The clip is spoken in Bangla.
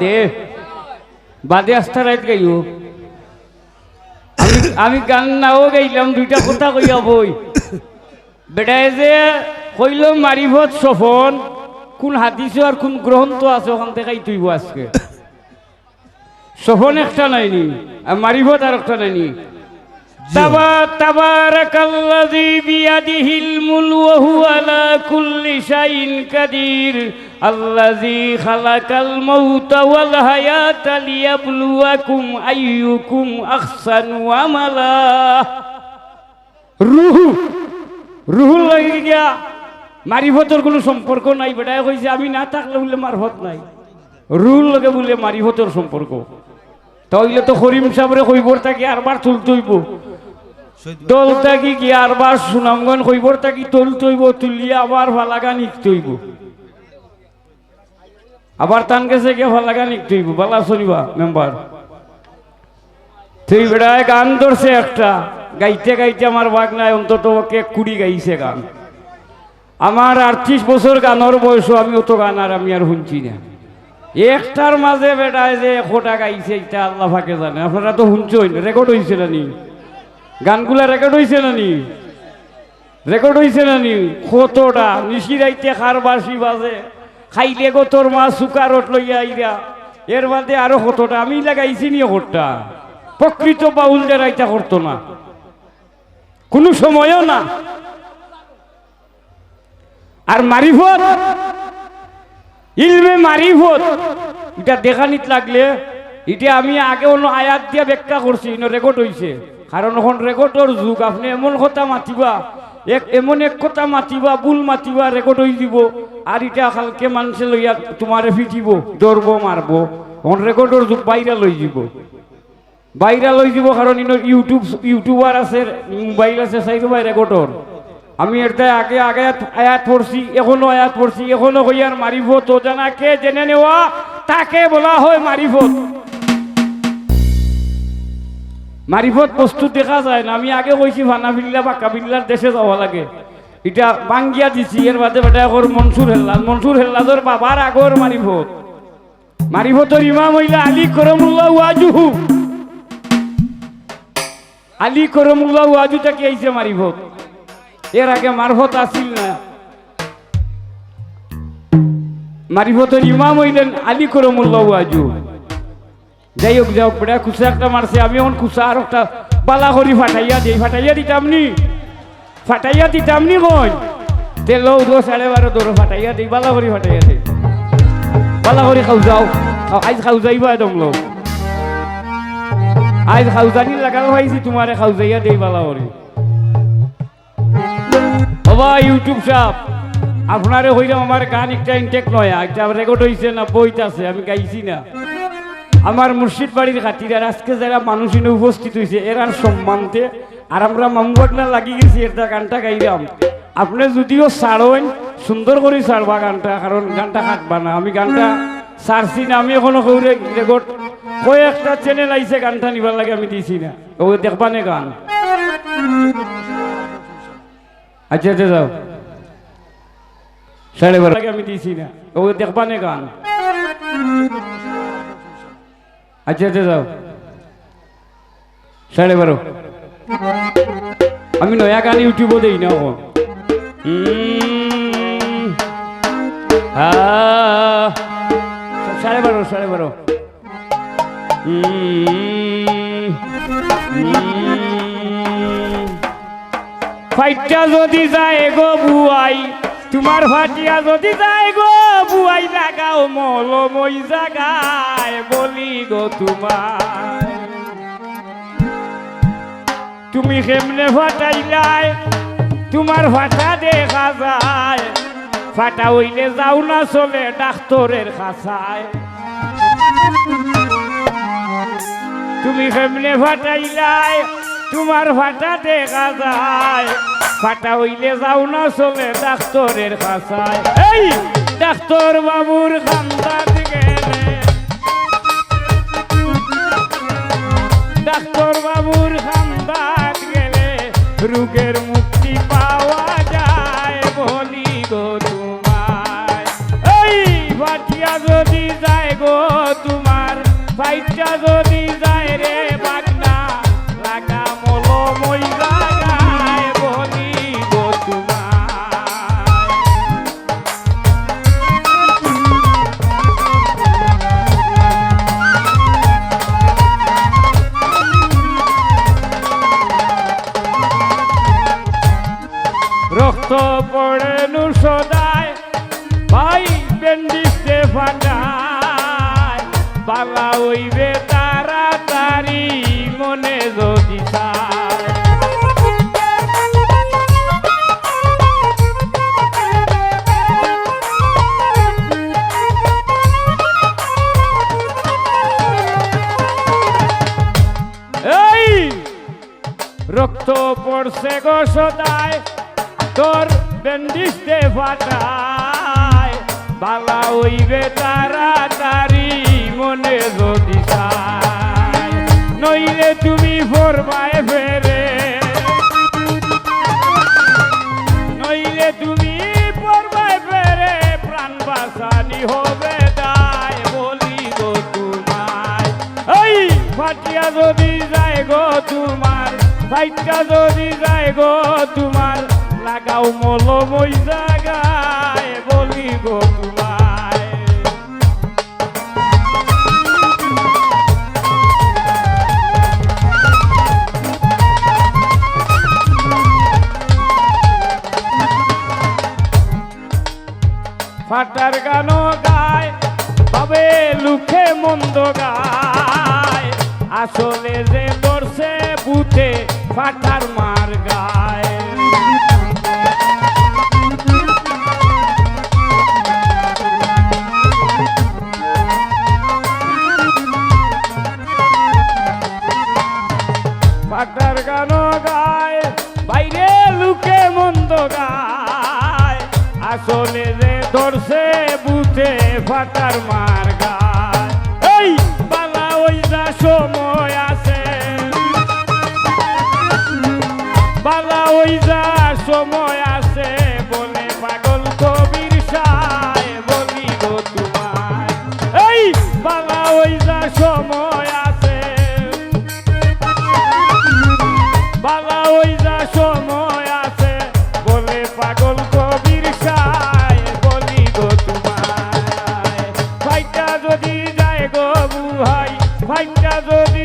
দে। বাদে আস্থা রাত গাইও। আমি আমি গান নাও গাইলাম দুইটা কথা কইয়া বই। বেটায় যে কইল মারিফত সফন কোন হাদিস আর কোন গ্রন্থ আছে ওখান থেকে তুইব আজকে। সফন একটা নাইনি আর মারিফত আর একটা নাইনি। তাবা তাবারাকাল্লাযী বিয়াদিহিল মুল ওয়া হুয়া আলা কুল্লি শাইইন কাদির। খালাকাল মাউতা ওয়াল হায়াতা লিয়াবলুয়াকুম আইয়ুকুম আহসানু আমালা রুহু রুহুর লাগি গিয়া মারিফতর কোনো সম্পর্ক নাই বেটায় কইছে আমি না থাকলে বলে মারফত নাই। রুহুর লগে বলে মারিফতর সম্পর্ক। তাইলে তো করিম সাহেবরে কইবর থাকি আরবার তুলতে হইব দল থাকি কি আরবার সুনামগঞ্জ কইবর থাকি তুলতে হইব তুলিয়া আবার ফালাগা নিকতে হইব আবার তান গেছে গিয়ে ফালাগা নিকতে হইব বালা শুনিবা মেম্বার। তুই বেড়ায় গান ধরছে একটা, গাইতে গাইতে আমার নাই অন্তত ওকে কুড়ি গাইছে গান। আমার আটত্রিশ বছর গানের বয়সও আমি অত গান আর আমি আর শুনছি না। একটার মাঝে বেটায় যে একোটা গাইছে, এটা আল্লাহ ফাঁকে জানে। আপনারা তো না রেকর্ড হয়েছে না নি? গানগুলা রেকর্ড হয়েছে না নি? রেকর্ড হয়েছে না নি? কতটা? নিশি রাইতে খার বাসি বাজে। খাইলে গো তোর মা সুকারত লইয়া আইরা। এর বাদে আরও কতটা? আমি লাগাইছি নি ওটা প্রকৃত বাউল রাইতা করতো না। কোনো সময়ও না। আর মারিফত? ইলমে মারিফত। এটা দেখানিত লাগলে, এটা আমি আগে অন্য আয়াত দিয়া ব্যাখ্যা করছি রেকর্ড হইছে। কারণ এখন রেকর্ডর যুগ, আপনি এমন কথা মাতিবা, এক এমন এক কথা মাতিবা বুল মাতিবা, রেকর্ড হয়ে দিব। আর এটা কালকে মানুষে লইয়া তোমারে ফিটিব দৌড়ব মারব। এখন রেকর্ডর বাইরা লই যাব বাইরা লই যাব কারণ ইউটিউব ইউটিউবার আছে মোবাইল আছে, চাই ভাই রেকর্ডর আমি এটা আগে আগে আয়াত পড়ছি, এখনও আয়াত পড়ছি, এখনও হইয়ার মারিফত ও জানাকে জেনে নেওয়া, তাকে বলা হয় মারিফত মারিফত বস্তু দেখা যায় না। আমি আগে কইছি ভানাবিল্লা বা কাবিল্লার দেশে যাওয়া লাগে। এটা বাঙ্গিয়া দিছি, এর বাদে বেটা আগর মনসুর হেল্লাদ। মনসুর হেল্লাদর বাবার আগর মারিফত মারিফতর ইমাম হইলা আলী করমুল্লাহ ওয়াজুহু আলী করমুল্লাহ ওয়াজু থেকে আইছে মারিফত এর আগে মারফত আসিল না। মারিফতের ইমাম হইলেন আলী করমুল্লাহ আজু যাই হোক যাই হোক বেটা খুশা একটা মারছে আমি এখন খুশা আর একটা বালা করি ফাটাইয়া দিই ফাটাইয়া দিতামনি ফাটাইয়া দিতামনি কই? তেল দো সাড়ে বারো দৌড়, ফাটাইয়া দিই বালা ফাটাইয়া দিই বালা করি খাও যাও। আজ খাও যাইবা একদম লোক আজ খাও জানি লাগাল ভাইছি তোমারে খাও যাইয়া দিই বালা করি বাবা ইউটিউব সাপ আপনারে হইলাম আমার গান একটা ইনটেক নয় একটা রেকর্ড হয়েছে না বইতে আছে, আমি গাইছি না। আমার মুর্শিদ বাড়ির খাতির আর আজকে যারা মানুষ উপস্থিত হয়েছে এরার সম্মানতে আর আমরা মামুয়াটনা লাগি গেছি এটা গানটা গাইলাম। আপনি যদিও ছাড়েন সুন্দর করে ছাড়বা গানটা, কারণ গানটা কাটবা না। আমি গানটা ছাড়ছি না, আমি এখনও কৌরে রেকর্ড। কয়েকটা চ্যানেল আইছে, গানটা নিবার লাগে আমি দিছি না। ও দেখবা নে গান। আচ্ছা আচ্ছা যাও। সাড়ে বারো আগে আমি দিছি না। ও দেখবা নে গান। আচ্ছা আচ্ছা যাও। সাড়ে বারো আমি নয়া গান ইউটিউবও দেই না আহ, সাড়ে বারো সাড়ে বারো ফাইটটা যদি যায় গো বুয়াই তোমার ফাটিয়া যদি যায় গো বুয়াই লাগাও মল মই জাগায় বলি গো তোমার তুমি কেমনে ফাটাইলাই? তোমার ফাটা দেখা যায়। ফাটা হইলে যাও না চলে ডাক্তরের কাছায়। তুমি কেমনে ফাটাইলাই? তোমার ফাটা দেখা যায়। ফাটা হইলে যাও না চলে ডাক্তরের কাছায়। এই, ডাক্তর বাবুর খান্দাত তোমার ফাইটা যদি বালা হইবে তাড়াতাড়ি, মনে যদি এই, রক্ত পড়ছে গো সদায় তোর বেন্ডিসে ফাটায় বালা হইবে তাড়াতাড়ি ফাটিয়া যদি যায় গো তোমার ফাইটটা যদি যায় গো তোমার, লাগাও মল মই জাগায় বলি গো ফাটার গানো গায় বাবে লুখে মন্দ গায়। আসলে যে দর্শে বুথে ফাটার মার ফাটার গানো আসলে যে ধরছে বুঝে ফাটার মার বালা ওই সময় আছে। বালা ওই যা বলে পাগল কবির সায়, বলি গো যদি যায় গো বুহাই ফাইটা যদি